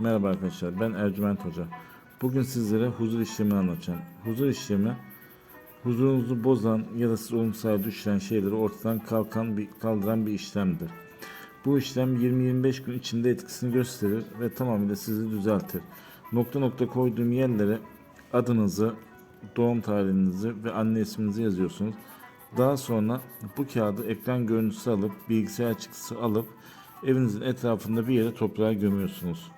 Merhaba arkadaşlar, ben Ercüment Hoca. Bugün sizlere huzur işlemini anlatacağım. Huzur işlemi, huzurunuzu bozan ya da siz olumsuz düşüren şeyleri ortadan kalkan bir, kaldıran bir işlemdir. Bu işlem 20-25 gün içinde etkisini gösterir ve tamamıyla sizi düzeltir. Nokta nokta koyduğum yerlere adınızı, doğum tarihinizi ve anne isminizi yazıyorsunuz. Daha sonra bu kağıdı ekran görüntüsü alıp bilgisayar çıktısı alıp evinizin etrafında bir yere toprağa gömüyorsunuz.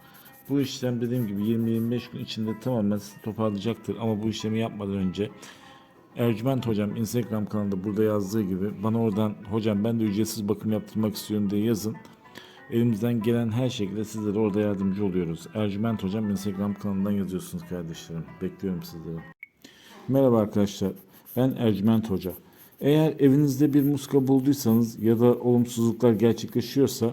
Bu işlem dediğim gibi 20-25 gün içinde tamamen toparlayacaktır ama bu işlemi yapmadan önce Ercüment hocam Instagram kanalında burada yazdığı gibi bana oradan hocam ben de ücretsiz bakım yaptırmak istiyorum diye yazın. Elimizden gelen her şekilde sizlere orada yardımcı oluyoruz. Ercüment hocam Instagram kanalından yazıyorsunuz kardeşlerim. Bekliyorum sizleri. Merhaba arkadaşlar. Ben Ercüment Hoca. Eğer evinizde bir muska bulduysanız ya da olumsuzluklar gerçekleşiyorsa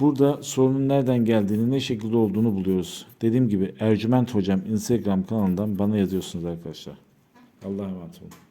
Burada sorunun nereden geldiğini, ne şekilde olduğunu buluyoruz. Dediğim gibi Ercüment Hocam Instagram kanalından bana yazıyorsunuz arkadaşlar. Allah'a emanet olun.